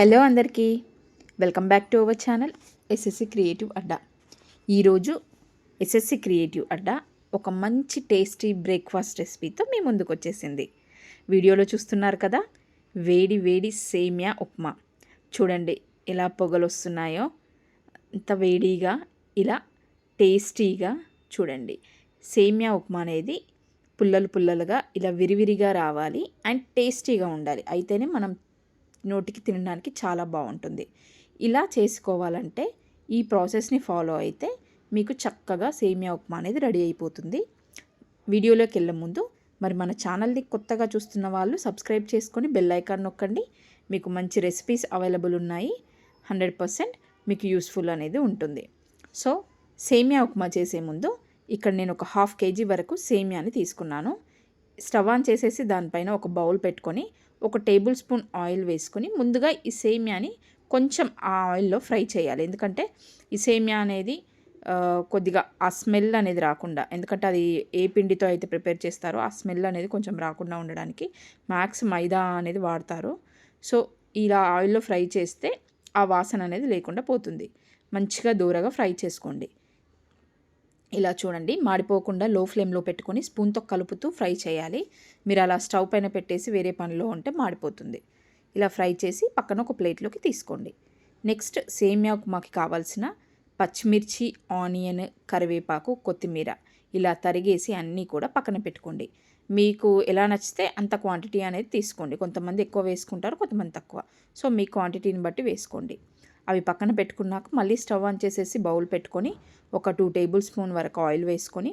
Hello అందరికీ. Welcome back to our channel SSC creative Adda. ఈరోజు SSC creative అడ్డా ఒక మంచి టేస్టీ బ్రేక్ఫాస్ట్ రెసిపీతో మీ ముందుకు వచ్చేసింది. వీడియోలో చూస్తున్నారు కదా వేడి వేడి సేమియా ఉప్మా. చూడండి ఎలా పొగలు వస్తున్నాయో. అంత వేడిగా ఇలా టేస్టీగా చూడండి. సేమియా ఉప్మా అనేది పుల్లలు పుల్లలుగా ఇలా విరివిరిగా రావాలి అండ్ టేస్టీగా ఉండాలి. అయితేనే మనం నోటికి తినడానికి చాలా బాగుంటుంది. ఇలా చేసుకోవాలంటే ఈ ప్రాసెస్ని ఫాలో అయితే మీకు చక్కగా సేమియా ఉప్మా అనేది రెడీ అయిపోతుంది. వీడియోలోకి వెళ్ళే ముందు మరి మన ఛానల్ని కొత్తగా చూస్తున్న వాళ్ళు సబ్స్క్రైబ్ చేసుకొని బెల్ ఐకాన్ నొక్కండి. మీకు మంచి రెసిపీస్ అవైలబుల్ ఉన్నాయి. హండ్రెడ్ పర్సెంట్ మీకు యూస్ఫుల్ అనేది ఉంటుంది. సో సేమియా ఉప్మా చేసే ముందు ఇక్కడ నేను ఒక హాఫ్ కేజీ వరకు సేమియాని తీసుకున్నాను. స్టవ్ ఆన్ చేసేసి దానిపైన ఒక బౌల్ పెట్టుకొని ఒక టేబుల్ స్పూన్ ఆయిల్ వేసుకొని ముందుగా ఈ సేమియాని కొంచెం ఆ ఆయిల్లో ఫ్రై చేయాలి. ఎందుకంటే ఈ సేమియా అనేది కొద్దిగా ఆ స్మెల్ అనేది రాకుండా ఎందుకంటే అది ఏ పిండితో అయితే ప్రిపేర్ చేస్తారో ఆ స్మెల్ అనేది కొంచెం రాకుండా ఉండడానికి మ్యాక్స్ మైదా అనేది వాడతారు. సో ఇలా ఆయిల్లో ఫ్రై చేస్తే ఆ వాసన అనేది లేకుండా పోతుంది. మంచిగా దూరగా ఫ్రై చేసుకోండి. ఇలా చూడండి. మాడిపోకుండా లో ఫ్లేమ్లో పెట్టుకొని స్పూన్తో కలుపుతూ ఫ్రై చేయాలి. మీరు అలా స్టవ్ పైన పెట్టేసి వేరే పనిలో ఉంటే మాడిపోతుంది. ఇలా ఫ్రై చేసి పక్కన ఒక ప్లేట్లోకి తీసుకోండి. నెక్స్ట్ సేమియా ఉప్మాకి కావాల్సిన పచ్చిమిర్చి ఆనియన్ కరివేపాకు కొత్తిమీర ఇలా తరిగేసి అన్నీ కూడా పక్కన పెట్టుకోండి. మీకు ఎలా నచ్చితే అంత క్వాంటిటీ అనేది తీసుకోండి. కొంతమంది ఎక్కువ వేసుకుంటారు కొంతమంది తక్కువ. సో మీ క్వాంటిటీని బట్టి వేసుకోండి. అవి పక్కన పెట్టుకున్నాక మళ్ళీ స్టవ్ ఆన్ చేసేసి బౌల్ పెట్టుకొని ఒక టూ టేబుల్ స్పూన్ వరకు ఆయిల్ వేసుకొని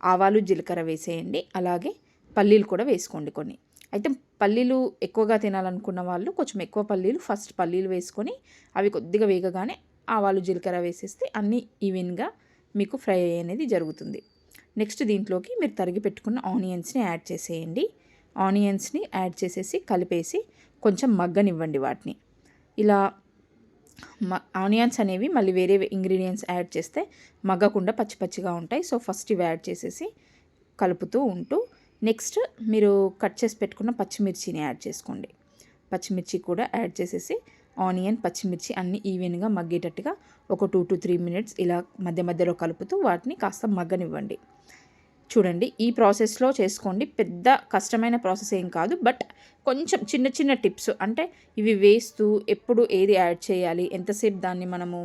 ఆవాలు జీలకర్ర వేసేయండి. అలాగే పల్లీలు కూడా వేసుకోండి కొన్ని. అయితే పల్లీలు ఎక్కువగా తినాలనుకున్న వాళ్ళు కొంచెం ఎక్కువ పల్లీలు ఫస్ట్ పల్లీలు వేసుకొని అవి కొద్దిగా వేగగానే ఆవాలు జీలకర్ర వేసేస్తే అన్నీ ఈవెన్గా మీకు ఫ్రై అనేది జరుగుతుంది. నెక్స్ట్ దీంట్లోకి మీరు తరిగి పెట్టుకున్న ఆనియన్స్ని యాడ్ చేసేయండి. ఆనియన్స్ని యాడ్ చేసేసి కలిపేసి కొంచెం మగ్గనివ్వండి వాటిని. ఇలా ఆనియన్స్ అనేవి మళ్ళీ వేరే ఇంగ్రీడియంట్స్ యాడ్ చేస్తే మగ్గకుండా పచ్చి పచ్చిగా ఉంటాయి. సో ఫస్ట్ ఇవి యాడ్ చేసేసి కలుపుతూ ఉంటూ నెక్స్ట్ మీరు కట్ చేసి పెట్టుకున్న పచ్చిమిర్చిని యాడ్ చేసుకోండి. పచ్చిమిర్చి కూడా యాడ్ చేసేసి ఆనియన్ పచ్చిమిర్చి అన్ని ఈవెన్గా మగ్గేటట్టుగా ఒక టూ టు త్రీ మినిట్స్ ఇలా మధ్య మధ్యలో కలుపుతూ వాటిని కాస్త మగ్గనివ్వండి. చూడండి ఈ ప్రాసెస్లో చేసుకోండి. పెద్ద కష్టమైన ప్రాసెస్ ఏం కాదు. బట్ కొంచెం చిన్న చిన్న టిప్స్ అంటే ఇవి వేస్తూ ఎప్పుడు ఏది యాడ్ చేయాలి ఎంతసేపు దాన్ని మనము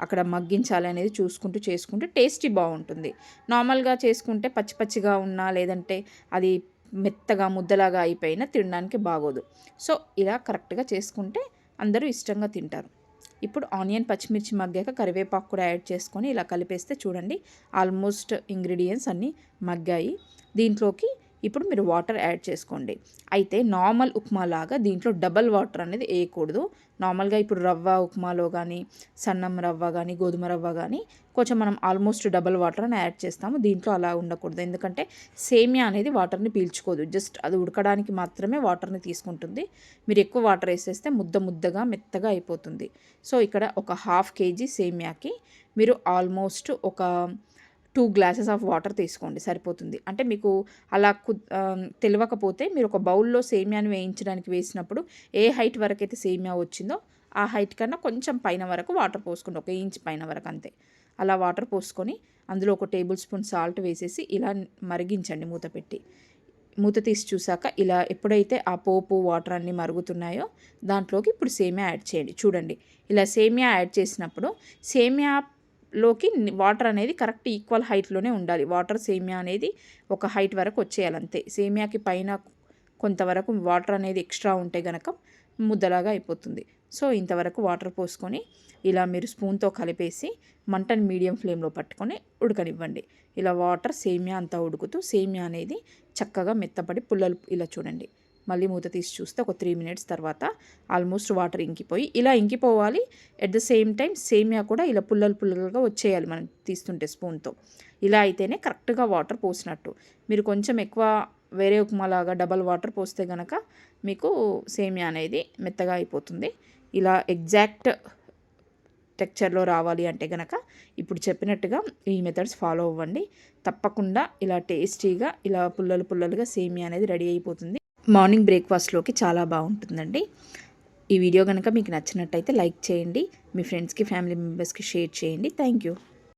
అక్కడ మగ్గించాలి అనేది చూసుకుంటూ చేసుకుంటూ టేస్టీ బాగుంటుంది. నార్మల్గా చేసుకుంటే పచ్చి పచ్చిగా ఉన్నా లేదంటే అది మెత్తగా ముద్దలాగా అయిపోయినా తినడానికి బాగోదు. సో ఇలా కరెక్ట్గా చేసుకుంటే అందరూ ఇష్టంగా తింటారు. ఇప్పుడు ఆనియన్ పచ్చిమిర్చి మగ్గాక కరివేపాకు కూడా యాడ్ చేసుకొని ఇలా కలిపేస్తే చూడండి ఆల్మోస్ట్ ఇంగ్రీడియంట్స్ అన్నీ మగ్గాయి. దీంట్లోకి ఇప్పుడు మీరు వాటర్ యాడ్ చేసుకోండి. అయితే నార్మల్ ఉప్మా లాగా దీంట్లో డబల్ వాటర్ అనేది వేయకూడదు. నార్మల్గా ఇప్పుడు రవ్వ ఉప్మాలో కానీ సన్నం రవ్వ కానీ గోధుమ రవ్వ కానీ కొంచెం మనం ఆల్మోస్ట్ డబల్ వాటర్ అని యాడ్ చేస్తాము. దీంట్లో అలా ఉండకూడదు. ఎందుకంటే సేమియా అనేది వాటర్ని పీల్చుకోదు. జస్ట్ అది ఉడకడానికి మాత్రమే వాటర్ని తీసుకుంటుంది. మీరు ఎక్కువ వాటర్ వేసేస్తే ముద్ద ముద్దగా మెత్తగా అయిపోతుంది. సో ఇక్కడ ఒక హాఫ్ కేజీ సేమియాకి మీరు ఆల్మోస్ట్ ఒక టూ గ్లాసెస్ ఆఫ్ వాటర్ తీసుకోండి సరిపోతుంది. అంటే మీకు అలా కు తెలియకపోతే మీరు ఒక బౌల్లో సేమియాని వేయించడానికి వేసినప్పుడు ఏ హైట్ వరకు అయితే సేమియా వచ్చిందో ఆ హైట్ కన్నా కొంచెం పైన వరకు వాటర్ పోసుకోండి ఒక ఇంచ్ పైన వరకు అంతే. అలా వాటర్ పోసుకొని అందులో ఒక టేబుల్ స్పూన్ సాల్ట్ వేసేసి ఇలా మరిగించండి మూత పెట్టి. మూత తీసి చూసాక ఇలా ఎప్పుడైతే ఆ పోపు వాటర్ అన్నీ మరుగుతున్నాయో దాంట్లోకి ఇప్పుడు సేమియా యాడ్ చేయండి. చూడండి ఇలా సేమియా యాడ్ చేసినప్పుడు సేమియా లోకి వాటర్ అనేది కరెక్ట్ ఈక్వల్ హైట్లోనే ఉండాలి. వాటర్ సేమియా అనేది ఒక హైట్ వరకు వచ్చేయాలి అంతే సేమియాకి పైన కొంతవరకు వాటర్ అనేది ఎక్స్ట్రా ఉంటే గనక ముద్దలాగా అయిపోతుంది. సో ఇంతవరకు వాటర్ పోసుకొని ఇలా మీరు స్పూన్తో కలిపేసి మంటను మీడియం ఫ్లేమ్లో పట్టుకొని ఉడకనివ్వండి. ఇలా వాటర్ సేమియా అంతా ఉడుకుతూ సేమియా అనేది చక్కగా మెత్తపడి పుల్లలు ఇలా చూడండి. మళ్ళీ మూత తీసి చూస్తే ఒక త్రీ మినిట్స్ తర్వాత ఆల్మోస్ట్ వాటర్ ఇంకిపోయి ఇలా ఇంకిపోవాలి. ఎట్ ద సేమ్ టైం సేమియా కూడా ఇలా పుల్లలు పుల్లలుగా వచ్చేయాలి మనం తీస్తుంటే స్పూన్తో ఇలా అయితేనే కరెక్ట్గా వాటర్ పోసినట్టు. మీరు కొంచెం ఎక్కువ వేరే ఉప్మాలాగా డబల్ వాటర్ పోస్తే కనుక మీకు సేమియా అనేది మెత్తగా అయిపోతుంది. ఇలా ఎగ్జాక్ట్ టెక్చర్లో రావాలి అంటే కనుక ఇప్పుడు చెప్పినట్టుగా ఈ మెథడ్స్ ఫాలో అవ్వండి. తప్పకుండా ఇలా టేస్టీగా ఇలా పుల్లలు పుల్లలుగా సేమియా అనేది రెడీ అయిపోతుంది. మార్నింగ్ బ్రేక్ఫాస్ట్లోకి చాలా బాగుంటుందండి. ఈ వీడియో కనుక మీకు నచ్చినట్టయితే లైక్ చేయండి. మీ ఫ్రెండ్స్కి ఫ్యామిలీ మెంబర్స్కి షేర్ చేయండి. Thank you.